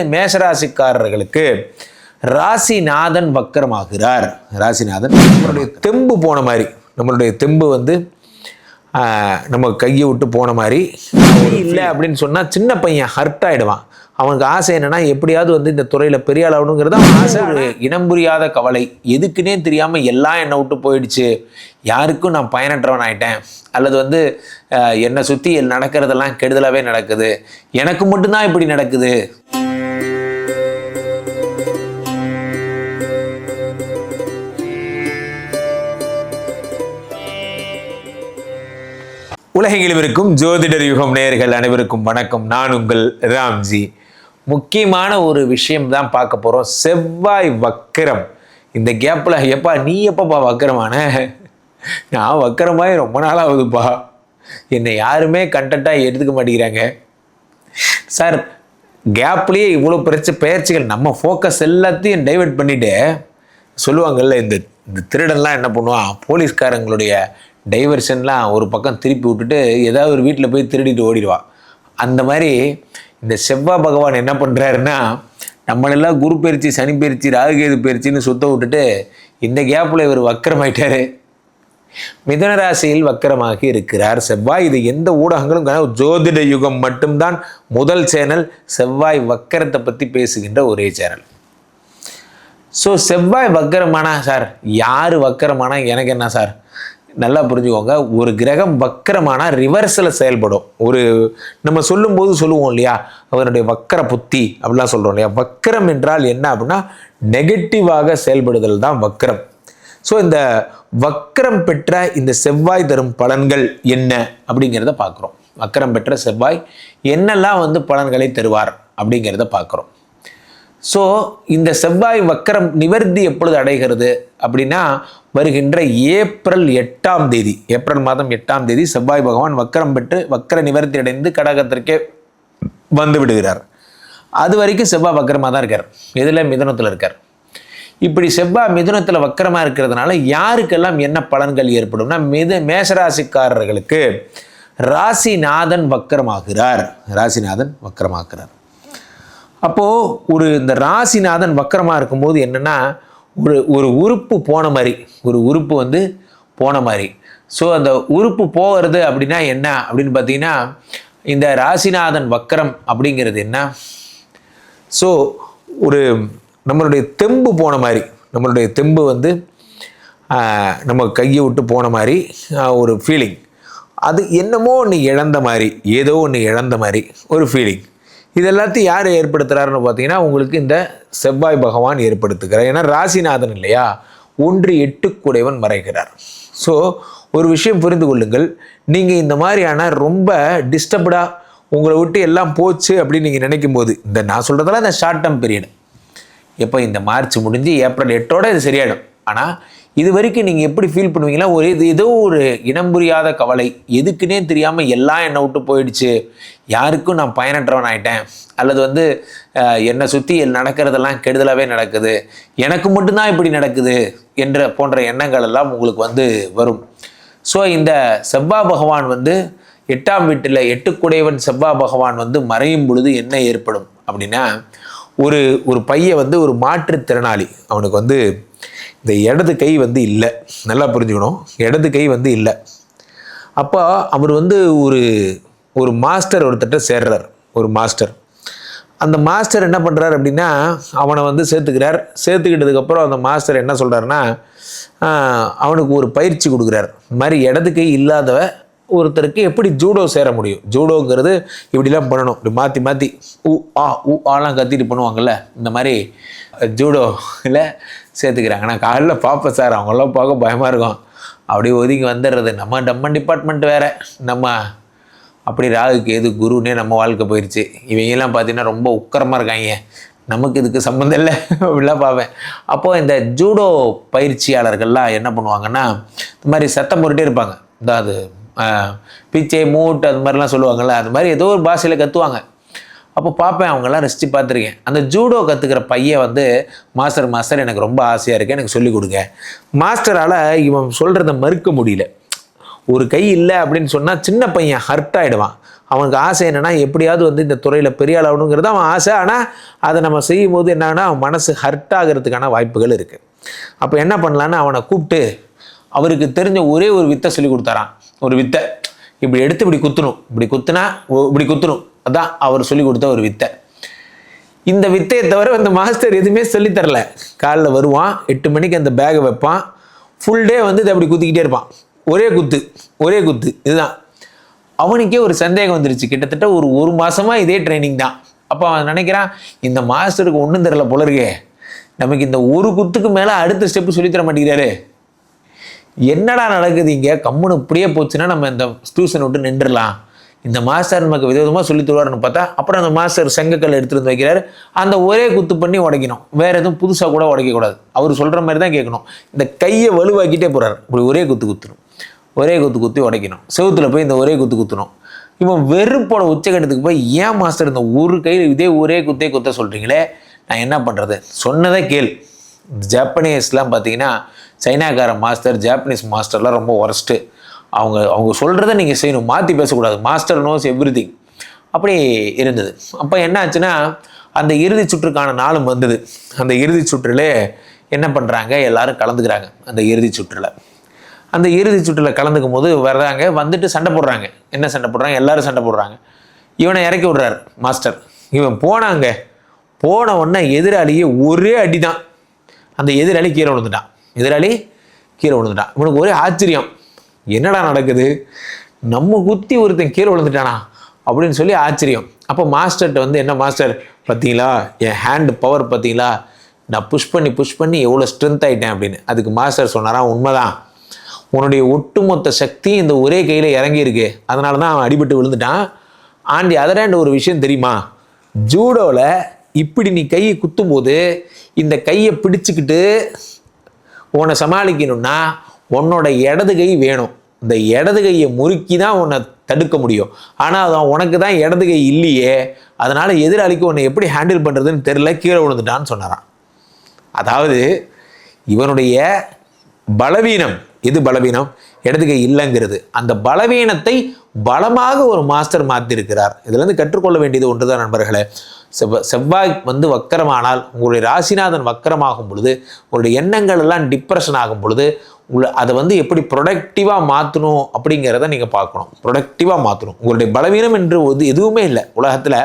மேஷராசிக்காரர்களுக்கு ராசிநாதன் வக்கரமாகிறார். ராசிநாதன் நம்மளுடைய தெம்பு போன மாதிரி. நம்மளுடைய தெம்பு வந்து நம்ம கையை விட்டு போன மாதிரி. இல்லை. அப்படின்னு சொன்னால் சின்ன பையன் ஹர்ட் ஆயிடுவான். அவனுக்கு ஆசை என்னன்னா எப்படியாவது வந்து இந்த துறையில் பெரிய ஆளாகணுங்கிறது அவன் ஆசை. இனம் புரியாத கவலை. எதுக்குன்னே தெரியாமல் எல்லாம் என்னை விட்டு போயிடுச்சு. யாருக்கும் நான் பயனற்றவன் ஆயிட்டேன். அல்லது வந்து என்னை சுற்றி நடக்கிறதெல்லாம் கெடுதலாகவே நடக்குது. எனக்கு மட்டும்தான் இப்படி நடக்குது. உலகெங்கிலும் இருக்கும் ஜோதிடர் யுகம் நேர்கள் அனைவருக்கும் வணக்கம். நான் உங்கள் ராம்ஜி. முக்கியமான ஒரு விஷயம் தான் பார்க்க போகிறோம் செவ்வாய் வக்கரம். இந்த கேப்பில் எப்பா நீ எப்பப்பா வக்கரமான? நான் வக்கரமாய் ரொம்ப நாளாகுதுப்பா என்னை யாருமே கண்டென்ட்டாக எடுத்துக்க மாட்டேங்கிறாங்க. சார் கேப்லேயே இவ்வளோ பிரச்ச பயிற்சிகள் நம்ம ஃபோக்கஸ் எல்லாத்தையும் டைவர்ட் பண்ணிவிட்டு சொல்லுவாங்கல்ல இந்த இந்த திருடன்லாம் என்ன பண்ணுவான்? போலீஸ்காரங்களுடைய டைவர்ஷன்லாம் ஒரு பக்கம் திருப்பி விட்டுட்டு ஏதாவது ஒரு வீட்டில் போய் திருடிட்டு ஓடிடுவா. அந்த மாதிரி இந்த செவ்வாய் பகவான் என்ன பண்ணுறாருன்னா நம்மளெல்லாம் குரு பயிற்சி சனி பயிற்சி ராகுகேது பயிற்சின்னு சுத்த விட்டுட்டு இந்த கேப்பில் இவர் வக்கரமாயிட்டாரு. மிதுன ராசியில் இருக்கிறார் செவ்வாய். இது எந்த ஊடகங்களும் ஜோதிட யுகம் மட்டும்தான் முதல் சேனல் செவ்வாய் வக்கரத்தை பற்றி பேசுகின்ற ஒரே சேனல். ஸோ செவ்வாய் வக்கரமானா சார்? யார் வக்கரமானா? எனக்கு என்ன சார்? நல்லா புரிஞ்சுக்கோங்க. ஒரு கிரகம் வக்கரமான ரிவர்ஸில் செயல்படும். ஒரு நம்ம சொல்லும்போது சொல்லுவோம் இல்லையா? அவருடைய வக்கர புத்தி அப்படிலாம் சொல்கிறோம் இல்லையா? வக்கரம் என்றால் என்ன அப்படின்னா நெகட்டிவாக செயல்படுதல் தான் வக்கரம். ஸோ இந்த வக்கரம் பெற்ற இந்த செவ்வாய் தரும் பலன்கள் என்ன அப்படிங்கிறத பார்க்குறோம். வக்கரம் பெற்ற செவ்வாய் என்னெல்லாம் வந்து பலன்களை தருவார் அப்படிங்கிறத பார்க்குறோம். ஸோ இந்த செவ்வாய் வக்கரம் நிவர்த்தி எப்பொழுது அடைகிறது அப்படின்னா வருகின்ற ஏப்ரல் எட்டாம் தேதி. ஏப்ரல் மாதம் எட்டாம் தேதி செவ்வாய் பகவான் வக்கரம் பெற்று வக்கர நிவர்த்தி அடைந்து கடகத்திற்கே வந்து விடுகிறார். அது வரைக்கும் செவ்வாய் வக்கரமாக தான் இருக்கார். எதில் மிதுனத்தில் இருக்கார். இப்படி செவ்வாய் மிதுனத்தில் வக்கரமாக இருக்கிறதுனால யாருக்கெல்லாம் என்ன பலன்கள் ஏற்படும்னா மிது மேஷராசிக்காரர்களுக்கு ராசிநாதன் வக்கரமாகிறார். ராசிநாதன் வக்கரமாகிறார் அப்போது ஒரு இந்த ராசிநாதன் வக்கரமாக இருக்கும்போது என்னென்னா ஒரு ஒரு உறுப்பு போன மாதிரி ஒரு உறுப்பு வந்து போன மாதிரி. ஸோ அந்த உறுப்பு போகிறது அப்படின்னா என்ன? அப்படின்னு பார்த்தீங்கன்னா இந்த ராசிநாதன் வக்கரம் அப்படிங்கிறது என்ன? ஸோ ஒரு நம்மளுடைய தெம்பு போன மாதிரி நம்மளுடைய தெம்பு வந்து நம்ம கையை விட்டு போன மாதிரி ஒரு ஃபீலிங் அது என்னமோ ஒன்று இழந்த மாதிரி ஏதோ ஒன்று இழந்த மாதிரி ஒரு ஃபீலிங் இது எல்லாத்தையும் யார் ஏற்படுத்துகிறாருன்னு பார்த்தீங்கன்னா உங்களுக்கு இந்த செவ்வாய் பகவான் ஏற்படுத்துகிறார். ஏன்னா ராசிநாதன் இல்லையா? ஒன்று எட்டுக்குடையவன் மறைகிறார். ஸோ ஒரு விஷயம் புரிந்து கொள்ளுங்கள். நீங்கள் இந்த மாதிரியான ரொம்ப டிஸ்டர்ப்டாக உங்களை விட்டு எல்லாம் போச்சு அப்படின்னு நீங்கள் நினைக்கும் போது இந்த நான் சொல்கிறதெல்லாம் இந்த ஷார்ட் டேர்ம் பீரியட் எப்போ இந்த மார்ச் முடிஞ்சு ஏப்ரல் எட்டோட இது சரியாயிடும். ஆனால் இது வரைக்கும் நீங்கள் எப்படி ஃபீல் பண்ணுவீங்கன்னா ஒரு இது ஏதோ ஒரு இனம் புரியாத கவலை. எதுக்குன்னே தெரியாமல் எல்லாம் என்னை விட்டு போயிடுச்சு. யாருக்கும் நான் பயனற்றவன் ஆயிட்டேன். அல்லது வந்து என்னை சுற்றி நடக்கிறதெல்லாம் கெடுதலாகவே நடக்குது. எனக்கு மட்டும்தான் இப்படி நடக்குது என்ற போன்ற எண்ணங்கள் எல்லாம் உங்களுக்கு வந்து வரும். ஸோ இந்த செவ்வா பகவான் வந்து எட்டாம் வீட்டில் எட்டுக்குடையவன் செவ்வா பகவான் வந்து மறையும் பொழுது என்ன ஏற்படும் அப்படின்னா ஒரு ஒரு பையன் வந்து ஒரு மாற்றுத்திறனாளி. அவனுக்கு வந்து இந்த இடது கை வந்து இல்லை. நல்லா புரிஞ்சுக்கணும். இடது கை வந்து இல்லை. அப்போ அவர் வந்து ஒரு ஒரு மாஸ்டர் ஒருத்தட்ட சேர்றார். ஒரு மாஸ்டர் அந்த மாஸ்டர் என்ன பண்ணுறார் அப்படின்னா அவனை வந்து சேர்த்துக்கிறார். சேர்த்துக்கிட்டதுக்கப்புறம் அந்த மாஸ்டர் என்ன சொல்கிறாருன்னா அவனுக்கு ஒரு பயிற்சி கொடுக்குறார். இந்த மாதிரி இடது கை இல்லாதவ ஒருத்தருக்கு எப்படி ஜூடோ சேர முடியும்? ஜூடோங்கிறது இப்படிலாம் பண்ணணும். இப்படி மாற்றி மாற்றி ஊ ஆ ஊ ஆலாம் கத்திட்டு பண்ணுவாங்கல்ல. இந்த மாதிரி ஜூடோவில் சேர்த்துக்கிறாங்க. நான் காலையில் பார்ப்பேன் சார். அவங்களாம் பார்க்க பயமாக இருக்கும். அப்படியே ஒதுங்கி வந்துடுறது நம்ம நம்ம டிபார்ட்மெண்ட் வேறு. நம்ம அப்படி ராகுக்கு எது குருன்னே நம்ம வாழ்க்கை போயிடுச்சு இவங்கெல்லாம் பார்த்தீங்கன்னா ரொம்ப உக்கரமாக இருக்காங்க. நமக்கு இதுக்கு சம்மந்தம் இல்லை. அப்படிலாம் பார்ப்பேன். அப்போது இந்த ஜூடோ பயிற்சியாளர்கள்லாம் என்ன பண்ணுவாங்கன்னா இந்த மாதிரி சத்தம் போட்டுட்டே இருப்பாங்க. இந்த அது பிச்சை மூட் அது மாதிரிலாம் சொல்லுவாங்கள்ல அது மாதிரி ஏதோ ஒரு பாஷையில் கற்றுவாங்க அப்போ பார்ப்பேன் அவங்கெல்லாம் ரசித்து பார்த்துருக்கேன். அந்த ஜூடோ கற்றுக்கிற பையன் வந்து மாஸ்டர் மாஸ்டர் எனக்கு ரொம்ப ஆசையாக இருக்குது எனக்கு சொல்லிக் கொடுங்க. மாஸ்டரால் இவன் சொல்கிறத மறுக்க முடியல. ஒரு கை இல்லை அப்படின்னு சொன்னால் சின்ன பையன் ஹர்ட் ஆகிடுவான் அவனுக்கு ஆசை என்னென்னா எப்படியாவது வந்து இந்த துறையில் பெரிய ஆளாகணுங்கிறது அவன் ஆசை. ஆனால் அதை நம்ம செய்யும் போது என்னன்னா அவன் மனசு ஹர்ட் ஆகிறதுக்கான வாய்ப்புகள் இருக்குது அப்போ என்ன பண்ணலான்னு அவனை கூப்பிட்டு அவருக்கு தெரிஞ்ச ஒரே ஒரு வித்தை சொல்லி கொடுத்தாரான் ஒரு வித்தை. இப்படி எடுத்து இப்படி குத்தணும். இப்படி குத்துனா ஓ- இப்படி குத்தணும். அதான் அவர் சொல்லி கொடுத்த ஒரு வித்தை. இந்த வித்தையை தவிர அந்த மாஸ்டர் எதுவுமே சொல்லித்தரல காலைல வருவான் எட்டு மணிக்கு அந்த பேகை வைப்பான். ஃபுல் டே வந்து இதை அப்படி குத்திக்கிட்டே இருப்பான். ஒரே குத்து ஒரே குத்து. இதுதான். அவனுக்கே ஒரு சந்தேகம் வந்துருச்சு. கிட்டத்தட்ட ஒரு ஒரு மாதமாக இதே ட்ரைனிங் தான். அப்போ அவன் நினைக்கிறான் இந்த மாஸ்டருக்கு ஒன்றும் தெரில போல இருக்கே. நமக்கு இந்த ஒரு குத்துக்கு மேலே அடுத்த ஸ்டெப்பு சொல்லித்தர மாட்டேங்கிறாரு. என்னடா நடக்குது இங்கே? கம்முன்னு இப்படியே போச்சுன்னா நம்ம இந்த டியூஷன் விட்டு நின்றுடலாம். இந்த மாஸ்டர் நமக்கு விதவிதமாக சொல்லி தருவார்னு பார்த்தா அப்புறம் அந்த மாஸ்டர் செங்கக்கல் எடுத்துகிட்டு வந்து வைக்கிறாரு. அந்த ஒரே குத்து பண்ணி உடைக்கணும். வேறு எதுவும் புதுசாக கூட உடைக்கக்கூடாது. அவர் சொல்கிற மாதிரி தான் கேட்கணும். இந்த கையை வலுவாக்கிட்டே போகிறார் இப்படி ஒரே குத்து குத்துணும். ஒரே குத்து குத்தி உடைக்கணும். செவுத்துல போய் இந்த ஒரே குத்து குத்தணும். இவன் வெறுப்போட உச்சகட்டத்துக்கு போய் ஏன் மாஸ்டர் இந்த ஒரு கையில் இதே ஒரே குத்தே குத்த சொல்கிறீங்களே நான் என்ன பண்ணுறது சொன்னதை கேள். ஜப்பனீஸ்லாம் பார்த்தீங்கன்னா சைனாக்கார மாஸ்டர் ஜாப்பனீஸ் மாஸ்டர்லாம் ரொம்ப ஒர்ஸ்ட்டு அவங்க அவங்க சொல்கிறத நீங்கள் செய்யணும். மாற்றி பேசக்கூடாது. மாஸ்டர் நோஸ் எவ்ரி அப்படி இருந்தது. அப்போ என்ன ஆச்சுன்னா அந்த இறுதி சுற்றுக்கான நாளும் வந்தது. அந்த இறுதி சுற்றில் என்ன பண்ணுறாங்க எல்லாரும் கலந்துக்கிறாங்க அந்த இறுதி சுற்றில். அந்த இறுதி சுற்றில் கலந்துக்கும் போது வர்றாங்க வந்துட்டு சண்டை போடுறாங்க. என்ன சண்டை போடுறாங்க? எல்லாரும் சண்டை போடுறாங்க. இவனை இறக்கி விடுறாரு மாஸ்டர் இவன் போனாங்க. போன உடனே எதிராளியே ஒரே அடி தான் அந்த எதிராளி கீழே விழுந்துட்டான். எதிராளி கீழே விழுந்துட்டான். இவனுக்கு ஒரே ஆச்சரியம். என்னடா நடக்குது? நம்ம குத்தி ஒருத்தன் கீழே விழுந்துட்டானா? அப்படின்னு சொல்லி ஆச்சரியம். அப்போ மாஸ்டர்கிட்ட வந்து என்ன மாஸ்டர் பார்த்தீங்களா? என் ஹேண்டு பவர் பார்த்தீங்களா? நான் புஷ் பண்ணி புஷ் பண்ணி எவ்வளோ ஸ்ட்ரென்த் ஆயிட்டேன் அப்படின்னு. அதுக்கு மாஸ்டர் சொன்னாராம் உண்மைதான். உன்னுடைய ஒட்டுமொத்த சக்தி இந்த ஒரே கையில் இறங்கியிருக்கு. அதனால தான் அவன் அடிபட்டு விழுந்துட்டான். ஆண்டி அதராண்ட ஒரு விஷயம் தெரியுமா? ஜூடோவில் இப்படி நீ கையை குத்தும்போது இந்த கையை பிடிச்சிக்கிட்டு உன்னை சமாளிக்கணும்னா உன்னோட இடது கை வேணும். இந்த இடது கையை முறுக்கி தான் உன்னை தடுக்க முடியும். ஆனால் அது உனக்கு தான் இடது கை இல்லையே. அதனால் எதிராளிக்கு உன்னை எப்படி ஹேண்டில் பண்ணுறதுன்னு தெரியல. கீழே விழுந்துட்டான்னு சொன்னாரான் அதாவது இவனுடைய பலவீனம் எது பலவீனம்? இடது கை இல்லைங்கிறது. அந்த பலவீனத்தை பலமாக ஒரு மாஸ்டர் மாற்றிருக்கிறார் இதுலேருந்து கற்றுக்கொள்ள வேண்டியது ஒன்று தான் நண்பர்களே. செவ்வ செவ்வாய் வந்து வக்கரமானால் உங்களுடைய ராசிநாதன் வக்கரமாகும் பொழுது உங்களுடைய எண்ணங்கள் எல்லாம் டிப்ரெஷன் ஆகும் பொழுது உங்களை அதை வந்து எப்படி ப்ரொடக்டிவாக மாற்றணும் அப்படிங்கிறத நீங்கள் பார்க்கணும். ப்ரொடக்டிவாக மாற்றணும் உங்களுடைய பலவீனம் என்று ஒரு எதுவுமே இல்லை. உலகத்தில்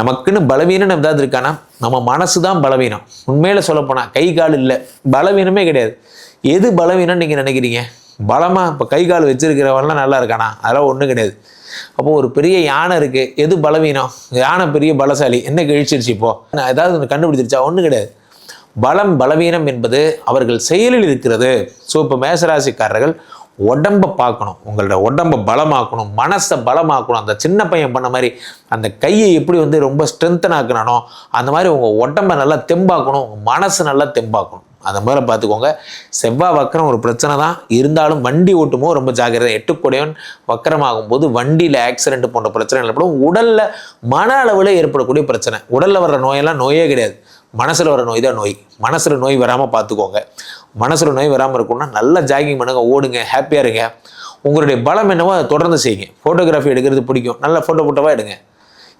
நமக்குன்னு பலவீனம் ஏதாவது இருக்கானா நம்ம மனசு தான் பலவீனம். உண்மையில் சொல்லப்போனால் கை கால் இல்லை. பலவீனமே கிடையாது. எது பலவீனம்னு நீங்கள் நினைக்கிறீங்க? பலமாக இப்போ கை கால் வச்சுருக்கிறவன்லாம் நல்லா இருக்கானா? அதெல்லாம் ஒன்றும் கிடையாது. அப்போது ஒரு பெரிய யானை இருக்குது எது பலவீனம்? யானை பெரிய பலசாலி. என்ன கிழிச்சிருச்சு இப்போ? ஏதாவது ஒன்று கண்டுபிடிச்சிருச்சா? ஒன்றும் கிடையாது. பலம் பலவீனம் என்பது அவர்கள் செயலில் இருக்கிறது. ஸோ இப்போ மேசராசிக்காரர்கள் உடம்பை பார்க்கணும். உங்களோட உடம்பை பலமாக்கணும் மனசை பலமாக்கணும். அந்த சின்ன பையன் பண்ண மாதிரி அந்த கையை எப்படி வந்து ரொம்ப ஸ்ட்ரென்த்தன் ஆக்கணும் அந்த மாதிரி உங்கள் உடம்பை நல்லா தெம்பாக்கணும் உங்கள் மனசு நல்லா தெம்பாக்கணும். அந்த மாதிரி பார்த்துக்கோங்க. செவ்வாய் வக்கரம் ஒரு பிரச்சனை தான். இருந்தாலும் வண்டி ஓட்டுமோ ரொம்ப ஜாக்கிரதை. எட்டுக்குடையவன் வக்கரமாகும் போது வண்டியில் ஆக்சிடென்ட் போன்ற பிரச்சனைகள் ஏற்படும். உடலில் மன அளவில் ஏற்படக்கூடிய பிரச்சனை. உடலில் வர்ற நோயெல்லாம் நோயே கிடையாது. மனசில் வர நோய் தான் நோய். மனசில் நோய் வராமல் பார்த்துக்கோங்க மனசில் நோய் வராமல் இருக்கும்னா நல்லா ஜாகிங் பண்ணுங்க ஓடுங்க ஹாப்பியாக இருங்க. உங்களுடைய பலம் என்னவோ அதை தொடர்ந்து செய்யுங்க. ஃபோட்டோகிராஃபி எடுக்கிறது பிடிக்கும். நல்ல ஃபோட்டோ ஃபோட்டோவாக எடுங்க.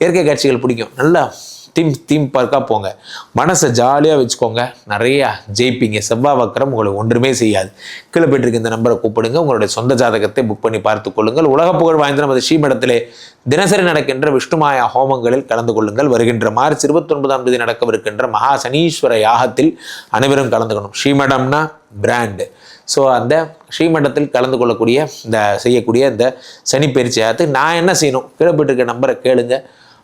இயற்கை காட்சிகள் பிடிக்கும். நல்லா தீம் தீம் பார்க்காக போங்க. மனசை ஜாலியாக வச்சுக்கோங்க. நிறையா ஜெயிப்பீங்க. செவ்வாய் வக்கரம் உங்களை ஒன்றுமே செய்யாது. கீழே போயிட்டு இந்த நம்பரை கூப்பிடுங்க. உங்களுடைய சொந்த ஜாதகத்தை புக் பண்ணி பார்த்துக் கொள்ளுங்கள். உலக புகழ் வாய்ந்த நமது ஸ்ரீமடத்திலே தினசரி நடக்கின்ற விஷ்ணுமாயா ஹோமங்களில் கலந்து கொள்ளுங்கள். வருகின்ற மார்ச் இருபத்தொன்பதாம் தேதி நடக்கவிருக்கின்ற மகா சனீஸ்வர யாகத்தில் அனைவரும் கலந்துக்கணும். ஸ்ரீமடம்னா பிராண்டு ஸோ அந்த ஸ்ரீமண்டத்தில் கலந்து கொள்ளக்கூடிய இந்த செய்யக்கூடிய இந்த சனி பயிற்சி யாகத்துக்கு நான் என்ன செய்யணும்? கீழே போயிட்டு இருக்க நம்பரை கேளுங்கள்